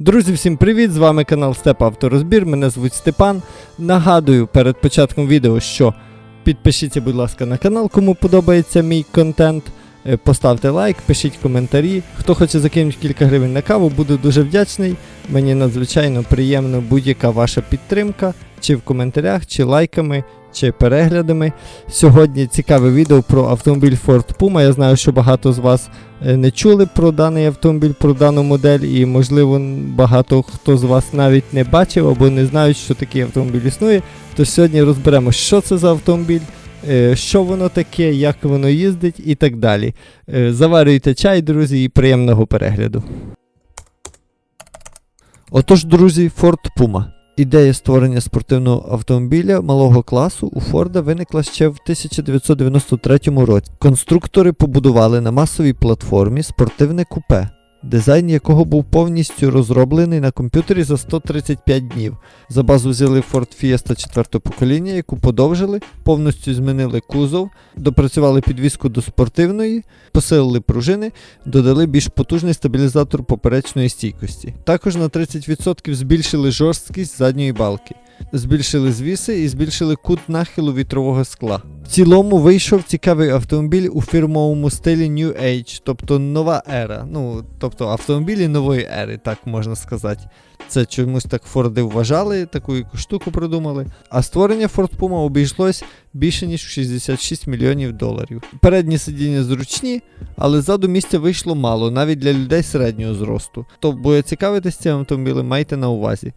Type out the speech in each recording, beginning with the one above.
Друзі, всім привіт! З вами канал Степ Авторозбір. Мене звуть Степан. Нагадую перед початком відео, що підпишіться, будь ласка, на канал, кому подобається мій контент. Е, Поставте лайк, пишіть коментарі. Хто хоче закинути кілька гривень на каву, буду дуже вдячний. Мені надзвичайно приємно будь-яка ваша підтримка, чи в коментарях, чи лайками, чи переглядами. Сьогодні цікаве відео про автомобіль Ford Puma. Я знаю, що багато з вас е, не чули про даний автомобіль, про дану модель, і можливо багато хто з вас навіть не бачив або не знають, що такий автомобіль існує. То сьогодні розберемо, що це за автомобіль. Е, Що воно таке, як воно їздить і так далі. Е, Заварюйте чай, друзі, і приємного перегляду. Отож, друзі, Ford Puma. Ідея створення спортивного автомобіля малого класу у Форда виникла ще в 1993 році. Конструктори побудували на масовій платформі спортивне купе, дизайн якого був повністю розроблений на комп'ютері за 135 днів. За базу взяли Ford Fiesta 4 покоління, яку подовжили, повністю змінили кузов, допрацювали підвіску до спортивної, посилили пружини, додали більш потужний стабілізатор поперечної стійкості. Також на 30% збільшили жорсткість задньої балки. Збільшили звіси і збільшили кут нахилу вітрового скла. Цілому вийшов цікавий автомобіль у фірмовому стилі New Age, тобто нова ера. Ну, тобто автомобілі нової ери, так можна сказати. Це чомусь так Форди вважали, таку штуку придумали. А створення Ford Puma обійшлось більше ніж 66 мільйонів доларів. Передні сидіння зручні, але ззаду місця вийшло мало, навіть для людей середнього зросту. То буде цікавитись цим автомобілем, майте на увазі.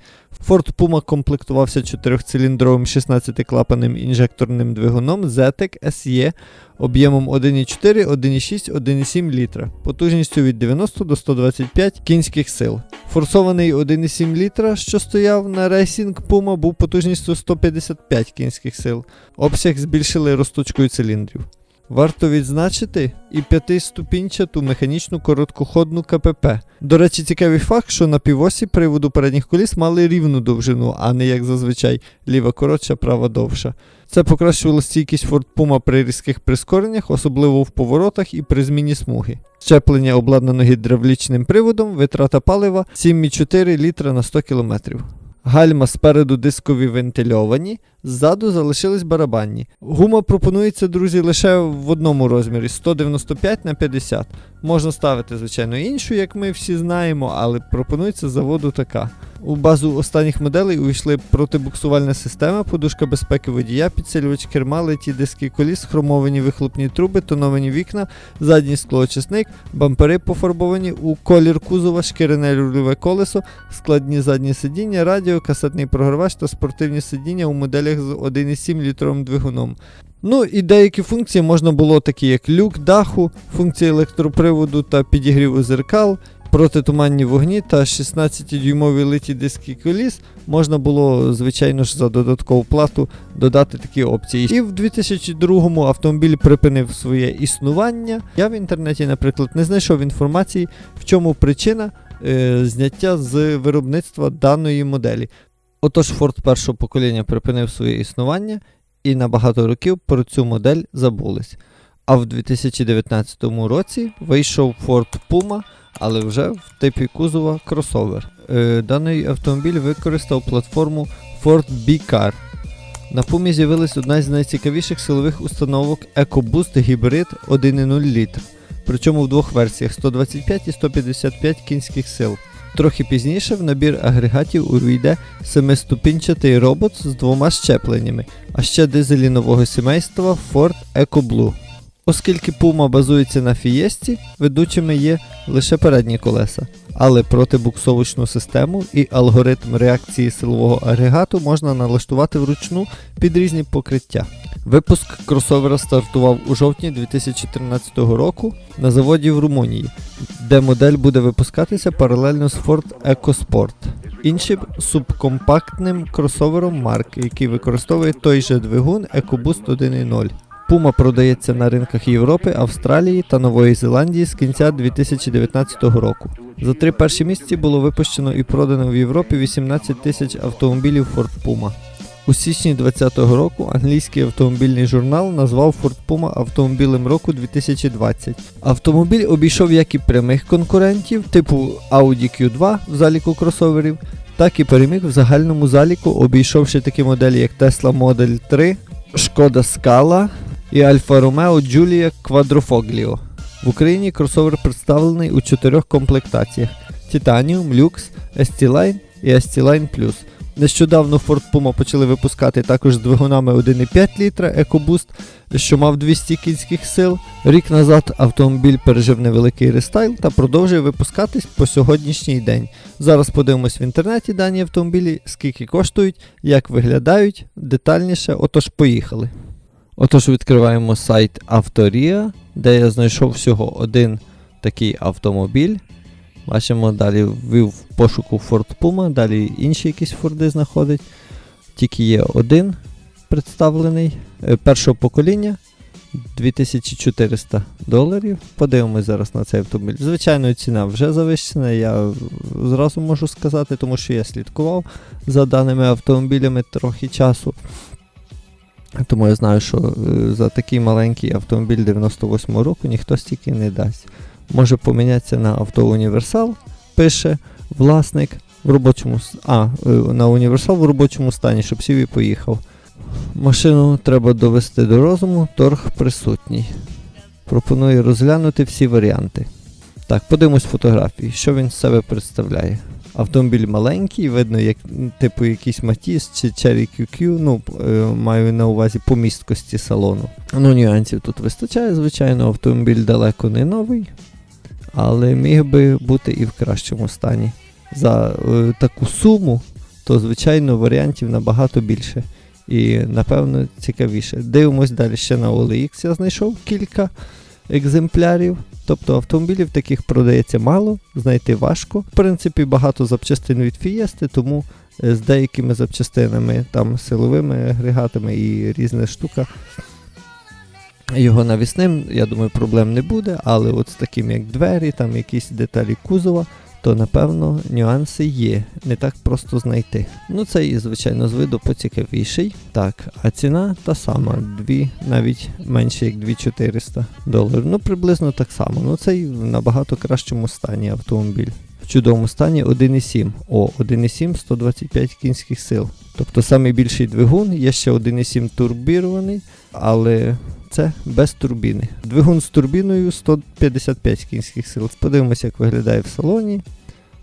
Ford Puma комплектувався 4-циліндровим 16-клапаним інжекторним двигуном ZTEC SE об'ємом 1,4, 1,6, 1,7 літра, потужністю від 90 до 125 кінських сил. Форсований 1,7 літра, що стояв на Racing Puma, був потужністю 155 кінських сил. Обсяг збільшили розточкою циліндрів. Варто відзначити і п'ятиступінчату механічну короткоходну КПП. До речі, цікавий факт, що на півосі приводу передніх коліс мали рівну довжину, а не як зазвичай ліва коротша, права довша. Це покращувало стійкість Ford Puma при різких прискореннях, особливо в поворотах і при зміні смуги. Щеплення обладнано гідравлічним приводом, витрата палива 7,4 літра на 100 км. Гальма спереду дискові вентильовані, ззаду залишились барабанні. Гума пропонується, друзі, лише в одному розмірі 195 на 50. Можна ставити, звичайно, іншу, як ми всі знаємо, але пропонується заводу така. У базу останніх моделей увійшли протибуксувальна система, подушка безпеки водія, підсилювач керма, леті диски коліс, хромовані вихлопні труби, тоновані вікна, задній склоочисник, бампери пофарбовані у колір кузова, шкірене рульове колесо, складні задні сидіння, радіо, касетний програвач та спортивні сидіння у моделях з 1,7 літровим двигуном. Ну і деякі функції можна було такі як люк даху, функції електроприводу та підігріву зеркал, протитуманні вогні та 16-дюймові литі диски коліс можна було, звичайно ж, за додаткову плату додати такі опції. І в 2002-му автомобіль припинив своє існування. Я в інтернеті, наприклад, не знайшов інформації, в чому причина е, зняття з виробництва даної моделі. Отож, Ford першого покоління припинив своє існування і на багато років про цю модель забулись. А в 2019 році вийшов Ford Puma, але вже в типі кузова кросовер. Е, даний автомобіль використав платформу Ford B-Car. На Puma з'явилась одна з найцікавіших силових установок EcoBoost Hybrid 1.0 літр. Причому в двох версіях 125 і 155 кінських сил. Трохи пізніше в набір агрегатів увійде семиступінчатий робот з двома щепленнями, а ще дизелі нового сімейства Ford EcoBlue. Оскільки Puma базується на Fiesta, ведучими є лише передні колеса, але протибуксовочну систему і алгоритм реакції силового агрегату можна налаштувати вручну під різні покриття. Випуск кросовера стартував у жовтні 2013 року на заводі в Румунії, де модель буде випускатися паралельно з Ford EcoSport, іншим субкомпактним кросовером марки, який використовує той же двигун EcoBoost 1.0. Puma продається на ринках Європи, Австралії та Нової Зеландії з кінця 2019 року. За три перші місяці було випущено і продано в Європі 18 тисяч автомобілів Ford Puma. У січні 2020 року англійський автомобільний журнал назвав Ford Puma автомобілем року 2020. Автомобіль обійшов як і прямих конкурентів, типу Audi Q2 в заліку кросоверів, так і переміг в загальному заліку, обійшовши такі моделі, як Tesla Model 3, Шкода Scala і Alfa Romeo Giulia Quadrifoglio. В Україні кросовер представлений у чотирьох комплектаціях: Titanium, Lux, ST-Line і ST-Line Plus. Нещодавно Ford Puma почали випускати також з двигунами 1,5 літра EcoBoost, що мав 200 кінських сил. Рік назад автомобіль пережив невеликий рестайл та продовжує випускатись по сьогоднішній день. Зараз подивимось в інтернеті дані автомобілі, скільки коштують, як виглядають, детальніше. Отож, поїхали. Отож, відкриваємо сайт Авторія, де я знайшов всього один такий автомобіль. Бачимо, далі ввів в пошуку Ford Puma, далі інші якісь форди знаходить. Тільки є один представлений е, першого покоління 2400 доларів. Подивимось зараз на цей автомобіль. Звичайно, ціна вже завищена, я зразу можу сказати, тому що я слідкував за даними автомобілями трохи часу. Тому я знаю, що е, за такий маленький автомобіль 98 року ніхто стільки не дасть. Може помінятися на авто Універсал, пише власник в робочому а, е, на універсал в робочому стані, щоб сів і поїхав. Машину треба довести до розуму, торг присутній. Пропоную розглянути всі варіанти. Так, подивимось фотографії, що він з себе представляє. Автомобіль маленький, видно, як типу якийсь Матіс чи Cherry QQ, ну, е, маю на увазі по місткості салону. Ну, нюансів тут вистачає, звичайно, автомобіль далеко не новий, але міг би бути і в кращому стані. За е, таку суму, то, звичайно, варіантів набагато більше. І, напевно, цікавіше. Дивимось далі ще на OLX. Я знайшов кілька екземплярів. Тобто автомобілів таких продається мало, знайти важко. В принципі, багато запчастин від Фієсти, тому е, з деякими запчастинами, там силовими агрегатами і різна штука. Його навісним, я думаю, проблем не буде, але от з таким як двері, там якісь деталі кузова, то напевно нюанси є. Не так просто знайти. Ну цей, звичайно, з виду поцікавіший. Так, а ціна та сама, дві, навіть менше як 2400 доларів. Ну, приблизно так само. Ну цей в набагато кращому стані автомобіль. В чудовому стані 1,7. О, 1,7 125 кінських сил. Тобто найбільший двигун, є ще 1,7 турбірований, але це без турбіни. Двигун з турбіною 155 кінських сил. Подивимося, як виглядає в салоні.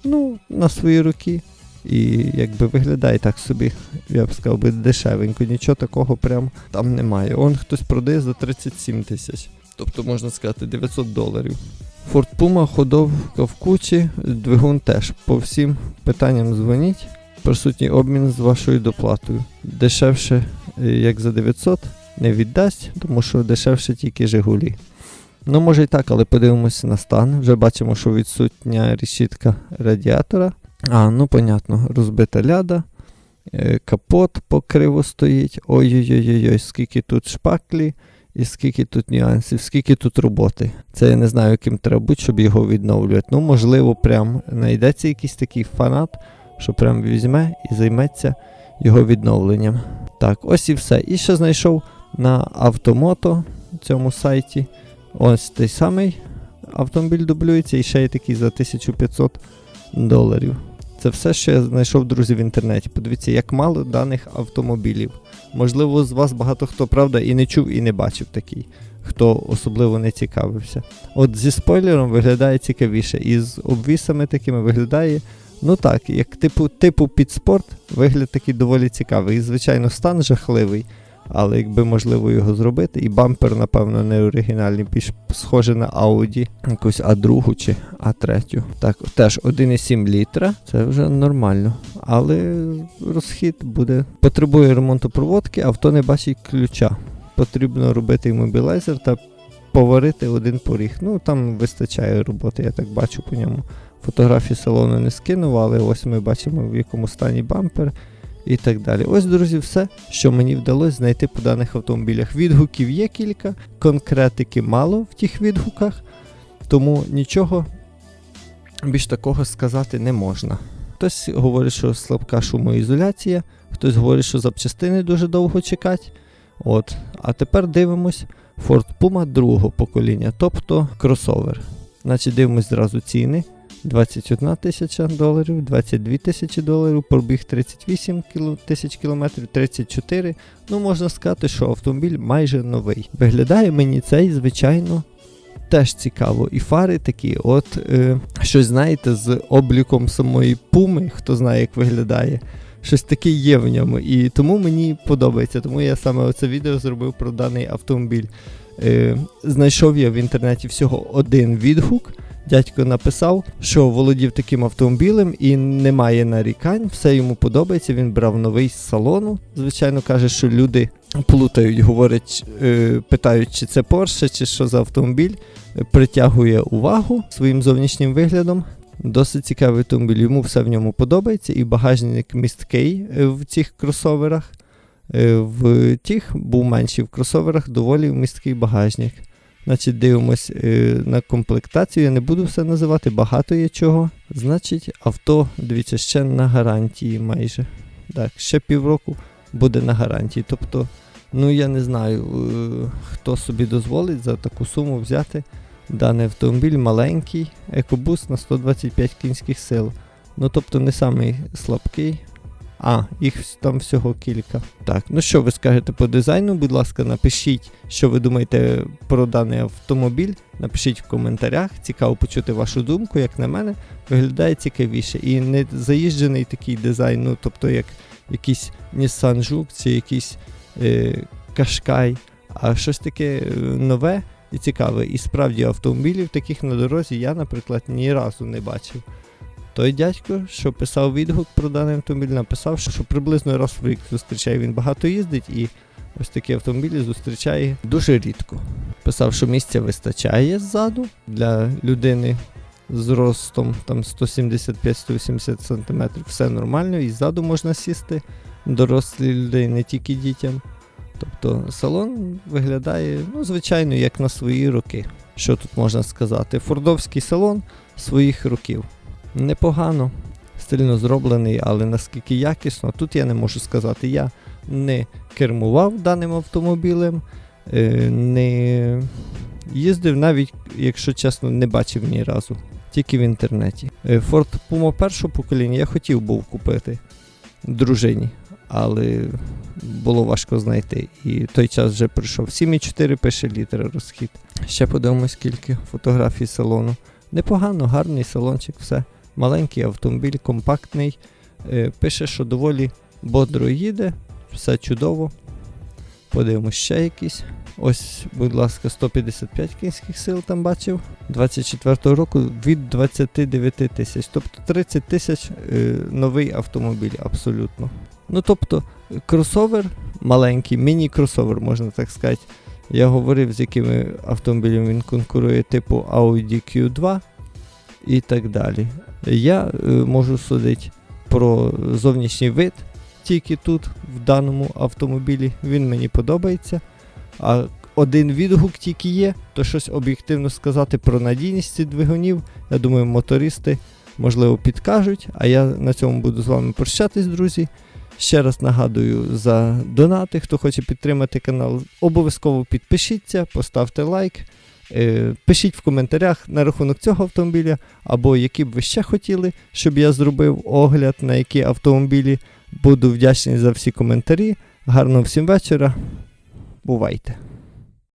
Ну, на свої руки. І якби виглядає так собі, я б сказав би, дешевенько. Нічого такого прям там немає. Он хтось продає за 37 тисяч. Тобто, можна сказати, 900 доларів. Ford Puma, ходовка в кучі, двигун теж. По всім питанням дзвоніть. Присутній обмін з вашою доплатою. Дешевше, е, як за 900, не віддасть, тому що дешевше тільки Жигулі. Ну, може і так, але подивимося на стан. Вже бачимо, що відсутня решітка радіатора. А, ну понятно, розбита ляда, е, капот покриво стоїть. Ой-ой-ой, скільки тут шпаклі і скільки тут нюансів, скільки тут роботи. Це я не знаю, яким треба бути, щоб його відновлювати. Ну, можливо, прям знайдеться якийсь такий фанат, що прям візьме і займеться його відновленням. Так, ось і все. І ще знайшов на автомото цьому сайті. Ось той самий автомобіль дублюється і ще є такий за 1500 доларів. Це все, що я знайшов, друзі, в інтернеті. Подивіться, як мало даних автомобілів. Можливо, з вас багато хто, правда, і не чув, і не бачив такий, хто особливо не цікавився. От зі спойлером виглядає цікавіше, і з обвісами такими виглядає, ну так, як типу, типу під спорт, вигляд такий доволі цікавий. І, звичайно, стан жахливий. Але якби можливо його зробити, і бампер, напевно, не оригінальний, більш схоже на Audi, якусь А2 чи А3. Так, теж 1,7 літра, це вже нормально. Але розхід буде. Потребує ремонту проводки, авто не бачить ключа. Потрібно робити іммобілайзер та поварити один поріг. Ну там вистачає роботи, я так бачу по ньому. Фотографії салону не скинув, але ось ми бачимо в якому стані бампер і так далі. Ось, друзі, все, що мені вдалося знайти по даних автомобілях. Відгуків є кілька, конкретики мало в тих відгуках, тому нічого більш такого сказати не можна. Хтось говорить, що слабка шумоізоляція, хтось говорить, що запчастини дуже довго чекать. От. А тепер дивимось Ford Puma другого покоління, тобто кросовер. Значить, дивимось зразу ціни. 21 тисяча доларів, 22 тисячі доларів, пробіг 38 тисяч кілометрів, 34. Ну, можна сказати, що автомобіль майже новий. Виглядає мені цей, звичайно, теж цікаво. І фари такі, от е, щось знаєте, з обліком самої пуми, хто знає, як виглядає. Щось таке є в ньому. І тому мені подобається. Тому я саме оце відео зробив про даний автомобіль. Е, знайшов я в інтернеті всього один відгук. Дядько написав, що володів таким автомобілем і немає нарікань, все йому подобається. Він брав новий з салону. Звичайно, каже, що люди плутають, говорять, е, питають, чи це Porsche, чи що за автомобіль. Е, Притягує увагу своїм зовнішнім виглядом. Досить цікавий автомобіль, йому все в ньому подобається, і багажник місткий е, в цих кросоверах. В тих був менший, в кросоверах доволі місткий багажник. Значить, дивимось е, на комплектацію. Я не буду все називати, багато є чого. Значить, авто, дивіться, ще на гарантії майже. Так, ще півроку буде на гарантії. Тобто, ну я не знаю, е, хто собі дозволить за таку суму взяти даний автомобіль маленький, екобус на 125 кінських сил. Ну тобто не самий слабкий. А, їх там всього кілька. Так, ну що ви скажете по дизайну? Будь ласка, напишіть, що ви думаєте про даний автомобіль. Напишіть в коментарях. Цікаво почути вашу думку, як на мене, виглядає цікавіше. І не заїжджений такий дизайн, ну тобто як якийсь Nissan Juke чи якийсь е, Qashqai, а щось таке е, нове і цікаве. І справді автомобілів таких на дорозі я, наприклад, ні разу не бачив. Той дядько, що писав відгук про даний автомобіль, написав, що приблизно раз в рік зустрічає. Він багато їздить і ось такі автомобілі зустрічає дуже рідко. Писав, що місця вистачає ззаду для людини з ростом там 175-180 см. Все нормально, і ззаду можна сісти дорослі людей, не тільки дітям. Тобто салон виглядає, ну, звичайно, як на свої роки. Що тут можна сказати? Фордовський салон своїх років. Непогано, стильно зроблений, але наскільки якісно, тут я не можу сказати. Я не кермував даним автомобілем, е, не їздив, навіть, якщо чесно, не бачив ні разу. Тільки в інтернеті. Е, Ford Puma першого покоління я хотів був купити дружині, але було важко знайти. І той час вже пройшов. 7,4 пише літр розхід. Ще подивимось скільки фотографій салону. Непогано, гарний салончик, все. Маленький автомобіль, компактний. Е, пише, що доволі бодро їде, все чудово. Подивимось ще якісь. Ось, будь ласка, 155 кінських сил там бачив. 24 року від 29 тисяч. Тобто 30 тисяч е, новий автомобіль абсолютно. Ну тобто, кросовер маленький, міні-кросовер, можна так сказати. Я говорив, з якими автомобілями він конкурує, типу Audi Q2 і так далі. Я е, можу судити про зовнішній вид тільки тут, в даному автомобілі. Він мені подобається. А один відгук тільки є, то щось об'єктивно сказати про надійність цих двигунів. Я думаю, мотористи можливо підкажуть. А я на цьому буду з вами прощатись, друзі. Ще раз нагадую за донати, хто хоче підтримати канал, обов'язково підпишіться, поставте лайк. Е, Пишіть в коментарях на рахунок цього автомобіля, або які б ви ще хотіли, щоб я зробив огляд на які автомобілі. Буду вдячний за всі коментарі. Гарного всім вечора. Бувайте!